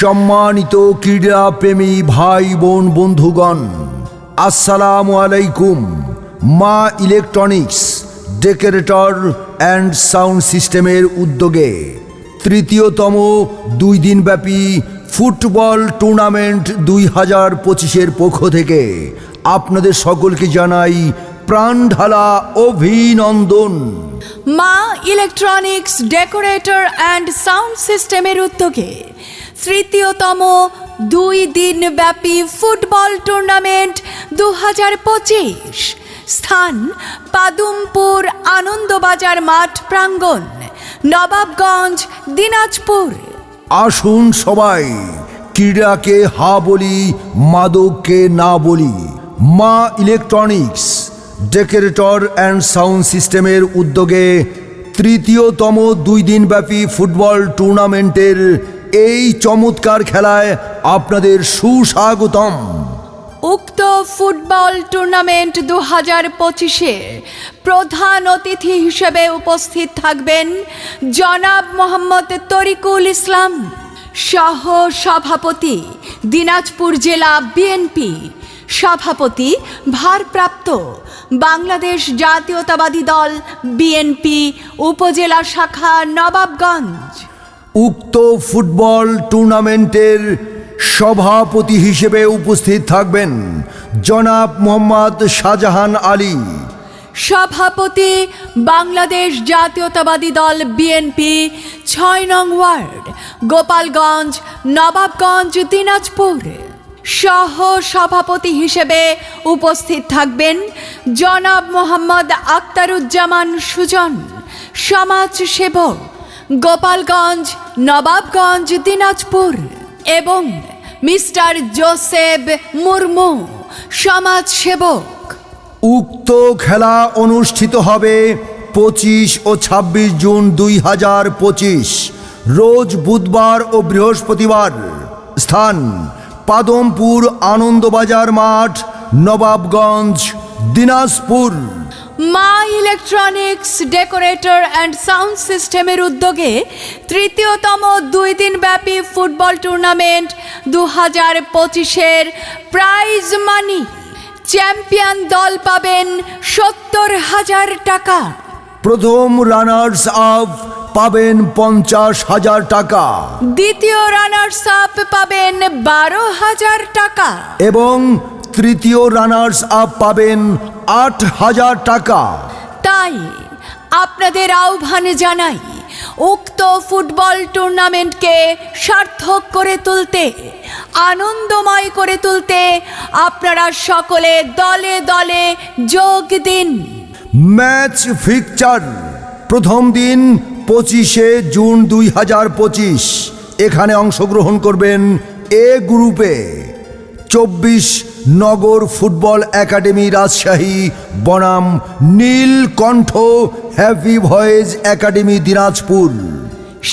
সম্মানিত ক্রীড়া প্রেমী ভাই বোন বন্ধুগণ, আসসালামু আলাইকুম। মা ইলেকট্রনিক্স, ডেকোরেটর অ্যান্ড সাউন্ড সিস্টেমের উদ্যোগে তৃতীয়তম দুই দিনব্যাপী ফুটবল টুর্নামেন্ট দুই হাজার পঁচিশের পক্ষ থেকে আপনাদের সকলকে জানাই প্রাণঢালা অভিনন্দন। মা ইলেকট্রনিক্স, ডেকোরেটর অ্যান্ড সাউন্ড সিস্টেমের উদ্যোগে তৃতীয়তম দুই দিন ব্যাপী ফুটবল টুর্নামেন্ট দু হাজার পঁচিশ। স্থান পাদুমপুর আনন্দবাজার মাঠ প্রাঙ্গণ, নবাবগঞ্জ, দিনাজপুর। আসুন সবাই, ক্রীড়াকে হা বলি, মাদককে না বলি। মা ইলেকট্রনিক্স, ডেকোরেটর অ্যান্ড সাউন্ড সিস্টেমের উদ্যোগে তৃতীয়তম দুই দিনব্যাপী ফুটবল টুর্নামেন্টের এই চমৎকার খেলায় আপনাদের সুস্বাগতম। উক্ত ফুটবল টুর্নামেন্ট দু হাজার পঁচিশে প্রধান অতিথি হিসেবে উপস্থিত থাকবেন জনাব মোহাম্মদ তরিকুল ইসলাম, সহ সভাপতি দিনাজপুর জেলা বিএনপি, সভাপতি ভারপ্রাপ্ত বাংলাদেশ জাতীয়তাবাদী দল বিএনপি, উপজেলা শাখা নবাবগঞ্জ। উক্ত ফুটবল টুর্নামেন্টের সভাপতি হিসেবে উপস্থিত থাকবেন জনাব মোহাম্মদ শাহজাহান আলী। সভাপতি বাংলাদেশ জাতীয়তাবাদী দল বিএনপি, ছয় নং ওয়ার্ড, গোপালগঞ্জ, নবাবগঞ্জ, দিনাজপুর। সহ সভাপতি হিসেবে উপস্থিত থাকবেন জনাব মোহাম্মদ আক্তারুজ্জামান সুজন সমাজ সেবক গোপালগঞ্জ, নবাবগঞ্জ, দিনাজপুর এবং মিস্টার জোসেফ মুর্মু সমাজ সেবক উক্ত খেলা অনুষ্ঠিত হবে পঁচিশ ও ২৬ জুন দুই হাজার পঁচিশ। রোজ বুধবার ও বৃহস্পতিবার। স্থান, পাদমপুর আনন্দবাজার মাঠ, নবাবগঞ্জ, দিনাজপুর। মা ইলেকট্রনিক্স ডেকোরেটর অ্যান্ড সাউন্ড সিস্টেমের উদ্যোগে তৃতীয়তম দুই দিন ব্যাপী ফুটবল টুর্নামেন্ট দু হাজার পঁচিশের প্রাইজ মানি। চ্যাম্পিয়ন দল পাবেন সত্তর হাজার টাকা। প্রথম রানার্স আপ পাবেন পঞ্চাশ হাজার টাকা। দ্বিতীয় রানার্স আপ পাবেন বারো হাজার টাকা। এবং তৃতীয় রানার্স আপ পাবেন আট হাজার টাকা। তাই আপনাদের আহ্বানে জানাই উক্ত ফুটবল টুর্নামেন্টকে সার্থক করে তুলতে আনন্দময় করে তুলতে আপনারা সকলে দলে দলে যোগ দিন। ম্যাচ ফিকচার প্রথম দিন পঁচিশে জুন দুই হাজার পঁচিশ। এখানে অংশগ্রহণ করবেন এ গ্রুপে চব্বিশ নগর ফুটবল একাডেমি রাজশাহী বনাম Nilkantha happy voice academy Dinajpur.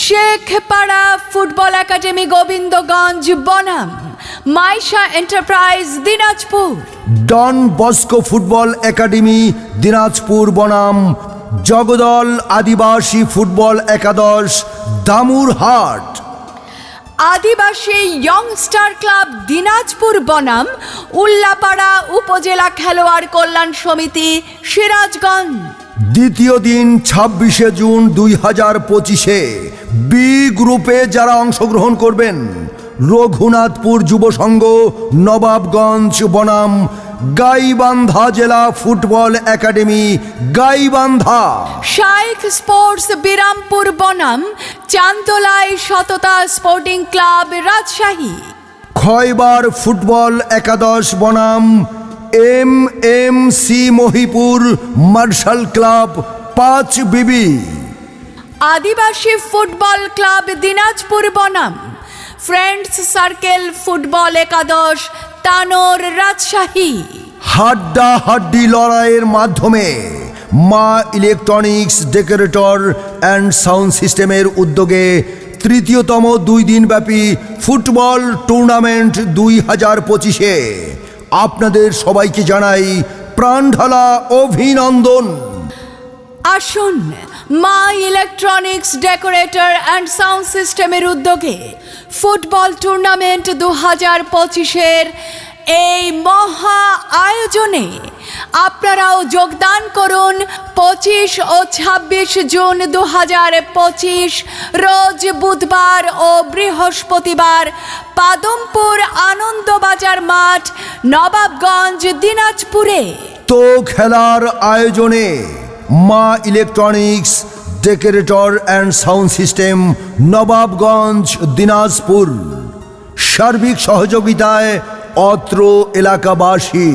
Shekhpara football academy Gobindaganj বনাম Maisha enterprise Dinajpur. Don Bosco football academy Dinajpur বনাম জগদল আদিবাসী ফুটবল একাদশ দামুরহাট। আদিবাসী ইয়ংস্টার ক্লাব দিনাজপুর বনাম, উল্লাপাড়া উপজেলা খেলোয়াড় কল্যাণ সমিতি, সিরাজগঞ্জ। দ্বিতীয় দিন ছাব্বিশে জুন দুই হাজার পঁচিশে বি গ্রুপে যারা অংশগ্রহণ করবেন, রঘুনাথপুর যুব সংঘ, নবাবগঞ্জ বনাম গাইবান্ধা জেলা football academy Gaibandha. Shaikh sports Birampur বনাম চান্দলাই সততা sporting club Rajshahi. Khoybar football একাদশ বনাম M M C Mahipur marshal club পাঁচ বিবি। আদিবাসী ফুটবল ক্লাব দিনাজপুর বনাম ফ্রেন্ডস সার্কেল ফুটবল একাদশ তানোর রাজশাহী। হাড্ডা হাড্ডি লড়াইয়ের মাধ্যমে মা ইলেকট্রনিক্স ডেকোরেটর অ্যান্ড সাউন্ড সিস্টেমের উদ্যোগে তৃতীয়তম দুই দিনব্যাপী ফুটবল টুর্নামেন্ট দুই হাজার পঁচিশে আপনাদের সবাইকে জানাই প্রাণঢালা অভিনন্দন। আসুন মা ইলেকট্রনিক্স ডেকোরেটর অ্যান্ড সাউন্ড সিস্টেমের উদ্যোগে ফুটবল টুর্নামেন্ট দু হাজার পঁচিশের এই মহা আয়োজনে আপনারাও যোগদান করুন পঁচিশ ও ছাব্বিশ জুন দু হাজার পঁচিশ, রোজ বুধবার ও বৃহস্পতিবার পাদমপুর আনন্দবাজার মাঠ, নবাবগঞ্জ, দিনাজপুরে। তো খেলার আয়োজনে মা electronics decorator and sound system Nawabganj Dinajpur. সার্বিক সহযোগিতায় অত্র এলাকাবাসী।